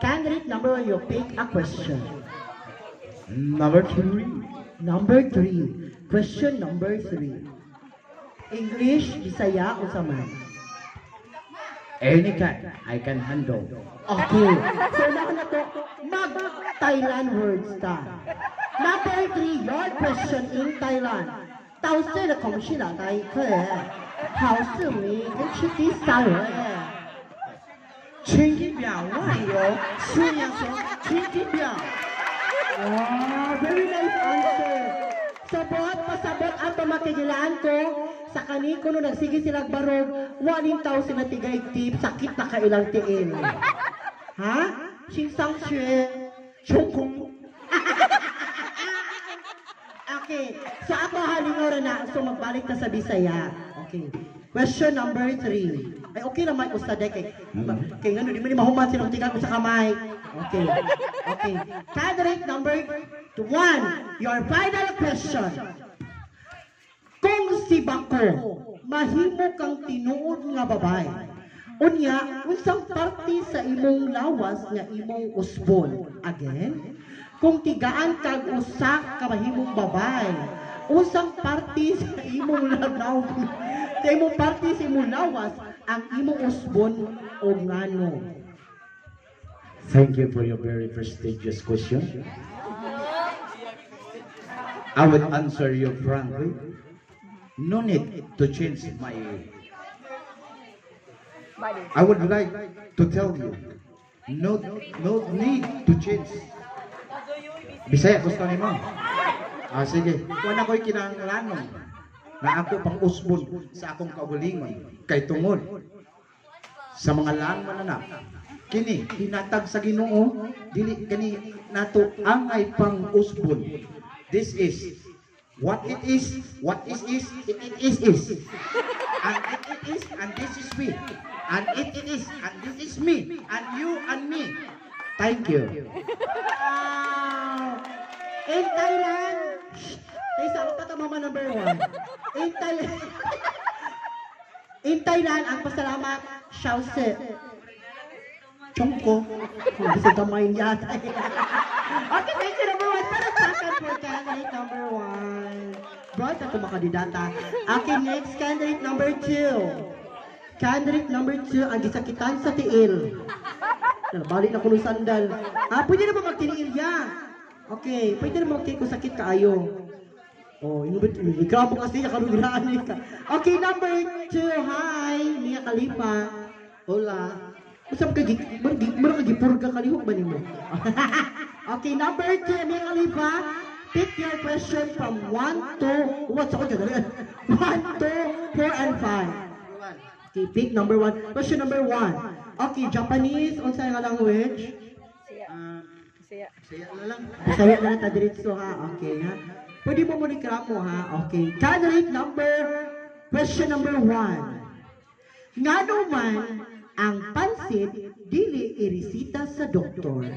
Candidate number one, you pick a question. Number three. Number three. Question number three. English, Bisaya, o Any can, I can handle. Okay. So now na to, mag-Thailand words ta. Number three, your question in Thailand. Tao se la kong shi la dai ke, hao se mi, then chi ချင်းကြီးပြဝိုင်ရောဆူရဆောချင်းကြီးပြဝါ very nice answer. Sabot pasabot ang pamatigilaan ko. Sa kanin ko nung nagsige sila barog. Wanin tao sila tigay tip. Sakit na kailang tiin ha? Sing sang shue Okay, sa so, ako halingo na, so magbalik na sa Bisaya. Okay. Question number three. Ay, okay naman, ustade kay, kay nga, di mo ni mahuman tingnan ko sa kamay. Okay. Okay. Candidate number one, your final question. Kung si Bako, mahimo kang tinuod nga babay, unya, unsang parte sa imong lawas nga imong usbon. Again, kung tigaan kag usa ka mahimong babay, unsang parte sa imong lanaw, sa imong parte sa imong lawas, ang imong usbon o ngano. Thank you for your very prestigious question. I will answer you frankly. No need to change my. I would like to tell you, no, no need to change. Bisaya, gusto ni mo? Ah, sige. Wala ko'y kinahanglanon na ako pang usbon sa akong kaugalingon kay tungod sa mga lang mananap. Kini hinatag sa Ginoo dili kani nato angay pang usbon. This is what it is, what is is, it, it is is. And it, it is, and this is we. And it, it is, and this is me. And you and me. Thank you. Wow! In Thailand, ay sa pa ta mama number one. In Thailand, in ang pasalamat, Xiaosi. Chongko. Bisa kamay yata. okay, thank you number one. Para sa akin for candidate number one. Itong mga kandidata. Okay, next candidate number two. Candidate number two, ang gisakitan sa tiil. Balik na ko ng sandal. Ah, pwede na ba magtiniil ya? Okay, pwede na magtiniil kung sakit kaayo. Oh, inubit, ikaw mo kasi nakalugraan ka. Okay, number two, hi, Mia Khalifa. Hola. Usap ka, mura ka gipurga kalihok ba nimo? okay, number two, Mia Khalifa. Pick your question from 1 to, what's ako dyan? 1 to 4 and 5. Okay, pick number one. Question number one. Okay, Japanese, unsa nga language? Ah, Saya. Saya na lang. Bisaya na ta diretso ha. Okay ha. Pwede mo mo reklamo ha. Okay. Candidate number, question number one. Ngano man ang pansit dili irisita sa doktor?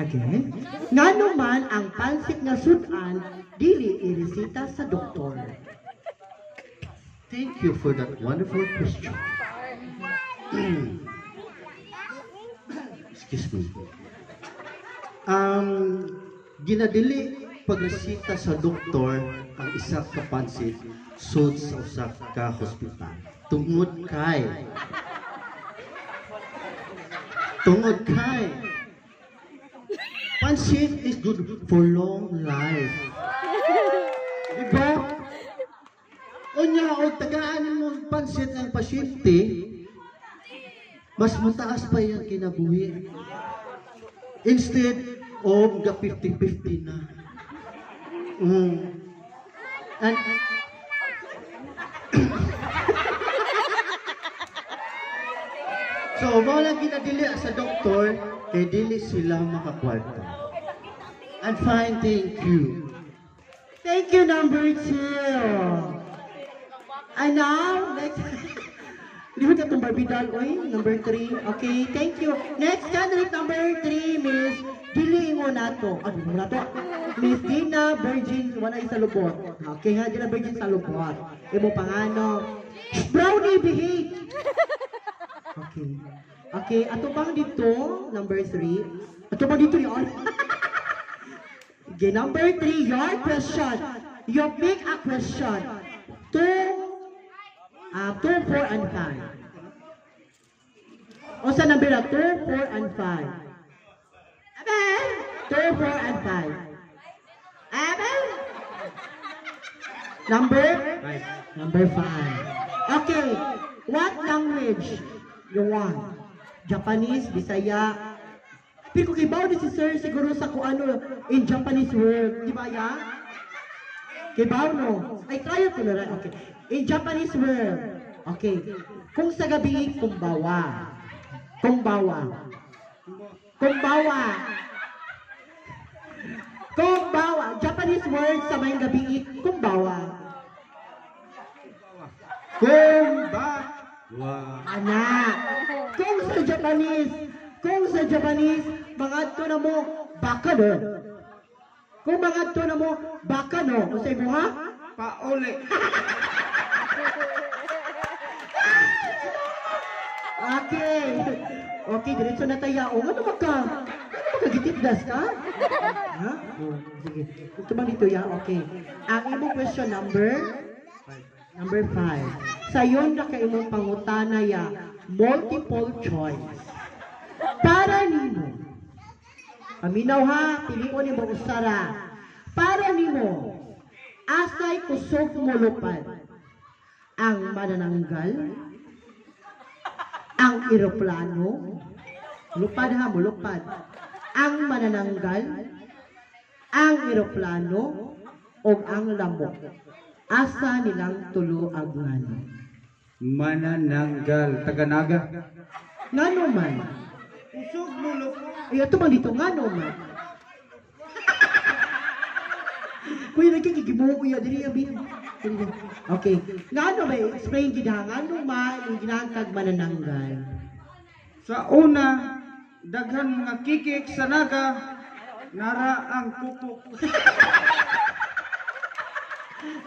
Again, ngano man ang pansit nga sudan dili irisita sa doktor? Thank you for that wonderful question. Excuse me. Um, ginadili pagresita sa doktor ang isang kapansit sud sa usa ka hospital. Tungod kay Tungod kay Pansit is good for long life. Diba? Unya, o tagaan mo pansit ang pasyente, mas mataas pa yung kinabuhi. Instead of the 50-50 na. Mm. And, so, mga lang ginadili sa doktor, kay dili sila makakwarta. And fine, thank you. Thank you, number two. And now, next. Di ba itong Barbie doll, oy? Number three. Okay, thank you. Next candidate number three, Miss Dili mo na to. Ano mo na to? Miss Dina Virgin, wala sa lubot. Okay nga, Dina Virgin sa lubot. Imo pangano. Brownie behave. Okay. Okay, ato bang dito, number three. Ato bang dito yun? okay, number three, your question. You pick a question. Two, uh, two, four, and five. O sa number na, two, four, and five. Amen? Two, four, and five. Amen? Number? Five. Number five. Okay, what language you want? Japanese, Bisaya. Pero kung ibaw ni si Sir siguro sa kung ano in Japanese word, di ba ya? Kibaw no? Ay, try ko na rin. Okay. In Japanese word. Okay. Kung sa gabi, kumbawa. Kumbawa. Kumbawa. Kumbawa. Japanese word sa may gabi, kumbawa. Kumba. Wow. Anak, kung sa Japanese, kung sa Japanese, mga to na mo, baka no. Kung mga to na mo, baka no. Kung sa mo ha? Pauli. Okay. Okay, diretso na tayo. O, ano ba ka? Ba ka? Ha? O, sige. Ito ba dito ya? Okay. Ang imong question number? Number five. Sa yon na kay imong pangutana ya, multiple choice. Para nimo. Paminaw ha, pilion ni mo usara. Para nimo, asay kusog mo lupad. Ang manananggal, ang eroplano, lupad ha mo, lupad. Ang manananggal, ang eroplano, o ang lamok. Asa nilang tulo agnan. Manananggal. Taganaga. Ngano man? Usog mo loko. Ay, ito man dito, ngano man? Kuya, nagkikigibuo kuya, dili abin. Okay. Ngano ba, explain gid ha, ngano ma, yung ginangkag manananggal. Sa una, daghan mga kikik sa naga, nara ang kuko.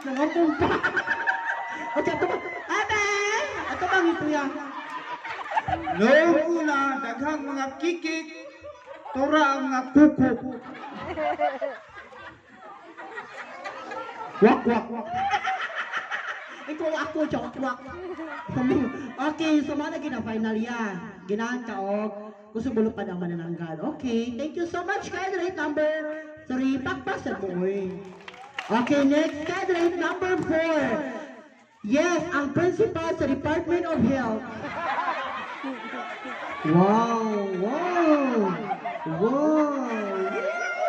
Nangapumpa. At ito ba, abe! Ito bang ito yan? Noong una, daghang mga kikik, tura ang mga kuko. Wak, wak, wak. Ikaw ako, chok, wak. Okay, so mana gina final yan. Ginahan ka og gusto bulo pa ang manananggal. Okay, thank you so much, candidate number 3. Pakpasan mo, eh. Okay, next candidate number 4. Yes, ang principal sa Department of Health. Wow, wow, wow.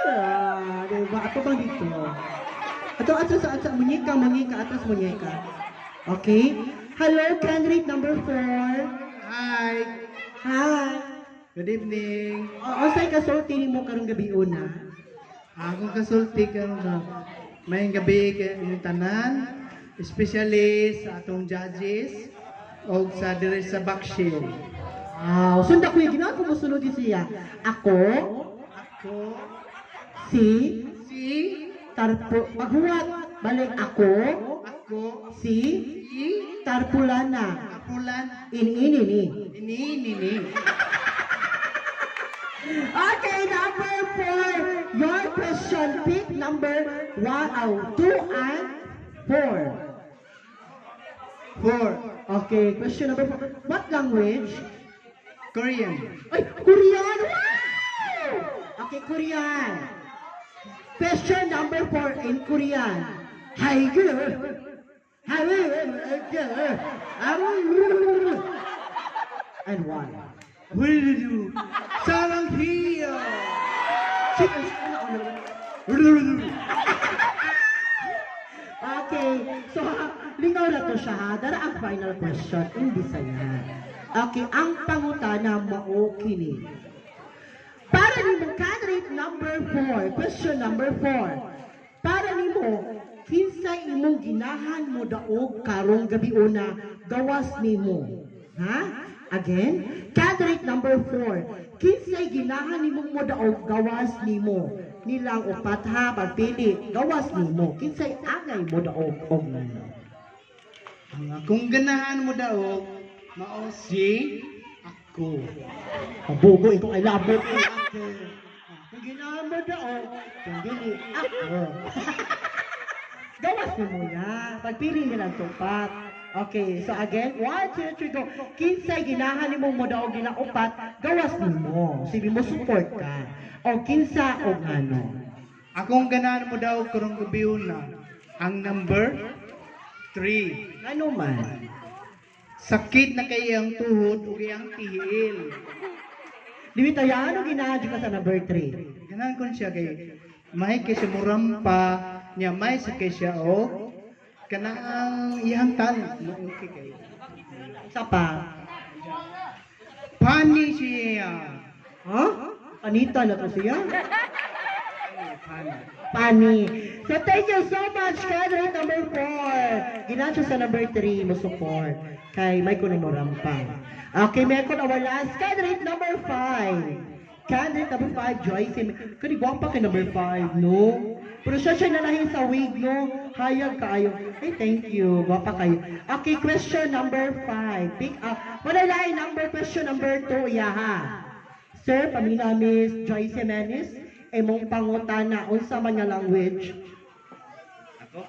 Yeah, diba? Ako bang dito? Ato, ato, sa ato, munyeka, munyeka, atas munyeka. Okay? Hello, candidate number 4. Hi! Hi. Good evening. O, o sa'y kasulti mo karong gabi una? Akong kasulti karon na may gabi kay inyong tanan, especially sa atong judges o sa dire sa backshell. Wow, sunda ko yung ginawa ko musulod siya. Ako, Ako si, si Tarpo, maghuwat, balik ako, ako si, si Tarpulana. Apulan Ini-ini ni. ini nini. Okay, number four. Your question, pick number one, oh, two and four. Four. Okay, question number four. What language? Korean. Ay, Korean! Wow! Okay, Korean. Question number four in Korean. Girl. And one. Hulu. Sarang hiyo. Okay, so lingaw na to siya ha. Dara ang final question in Bisaya. Okay, ang pangutana mao kini. Para nimo candidate number 4, question number 4. Imong ginahan mo daog karong gabi una gawas nimo. Ha? Again, candidate number 4. Kinsay ginahan nimong mo daog gawas nimo. Nilang upat ha pagpili gawas nimo. Kinsay agay mo daog og nimo. Ang akong ganahan mo daw, mao si ko. Pabugo ito ay labot ko. Kung ginamod na o, kung dili ako. Gawas mo muna. Pagpili nila ang tupat. Okay, so again, one, two, three, go. Kinsay ginahan ni mo mo daw ginaupat, gawas mo mo. Sige mo support ka. O kinsa o ano. Akong ganahan mo daw karong gabi na. Ang number 3. Ano man. Sakit na kay iyang tuhod ug iyang tihil. Di tayo, ano ginahan ka sa number 3? Ganahan ko siya kay may kay siya murampa niya may sakit siya o kanang iyang talent mo okay kay. Isa pa. Pani siya. Ha? Anita na to siya? Pani. So thank you so much, candidate number 4. Ginahan siya sa number 3 mo support. Kay kuno mo rampa. Okay, may kun our last candidate number 5. Candidate number 5, Joyce. Kani gwapa kay number 5, no? Pero siya siya nalahin sa wig, no? Hayag kaayo. Hey, thank you. Gwapa kayo. Okay, question number 5. Pick up. Wala lain number, question number 2, yaha. Sir, pamina Miss Joyce Jimenez, imong pangutana unsa man nga language? Ako?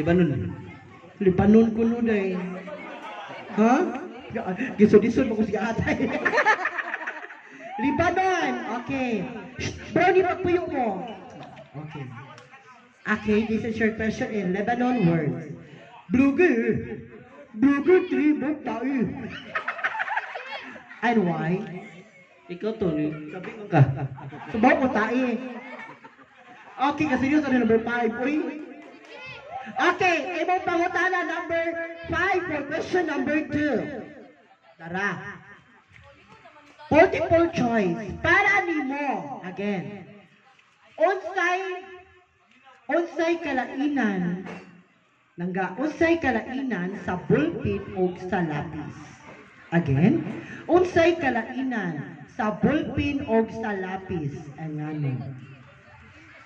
Libanon. Libanon ko no day. Ha? Gisod-isod mo ko si atay. Libanon. Okay. Brownie, pagpuyo mo. Okay. Okay, this is your question in Lebanon words. Bluger. Bluger tribo tayo. And why? Ikaw to, sabi ko ka. Subaw ko tayo. Okay, kasi yun sa number 5. Uy. Okay, imong pangutana number 5 for question number 2. Tara. Multiple choice. Para nimo. Again. Unsay unsay kalainan Nangga, unsay kalainan sa ballpen o sa lapis? Again, unsay kalainan sa ballpen o sa lapis? Ang ano?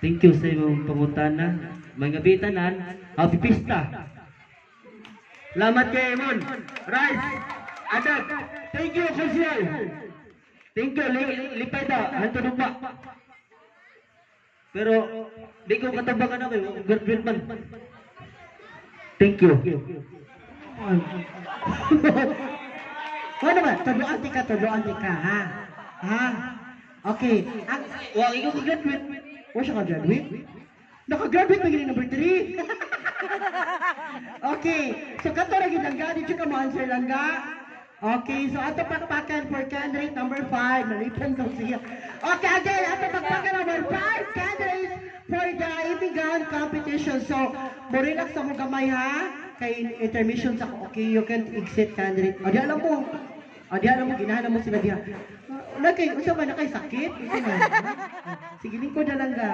Thank you sa imong pangutana. Mga bitanan, happy pista. Salamat kay Emon. Rice. Adag. Thank you, official. Thank you, li li lipay da. Hanto dupa. Pero, di ko katabangan ako. eh. Graduate man. Thank you. Ano ba? Tuduan ti ka, tuduan ti ka, ha? Ha? Okay. Ang, Wa, ikaw ka-graduate. o siya ka-graduate? Naka-graduate na number 3. okay. So, kato na ginangga. Di ka mo answer lang ga. Okay, so ato pakpakan for candidate number 5. Nalipon ko siya. Okay, again, ato pakpakan number 5 candidates for the Ibigan competition. So, murilag sa mo gamay ha. Kay intermission sa okay, you can exit candidate. O, di alam mo. O, di alam mo, ginahan mo sila diha. Wala kay, unsa ba na kay sakit? Man? Sige, lingkod na lang ga.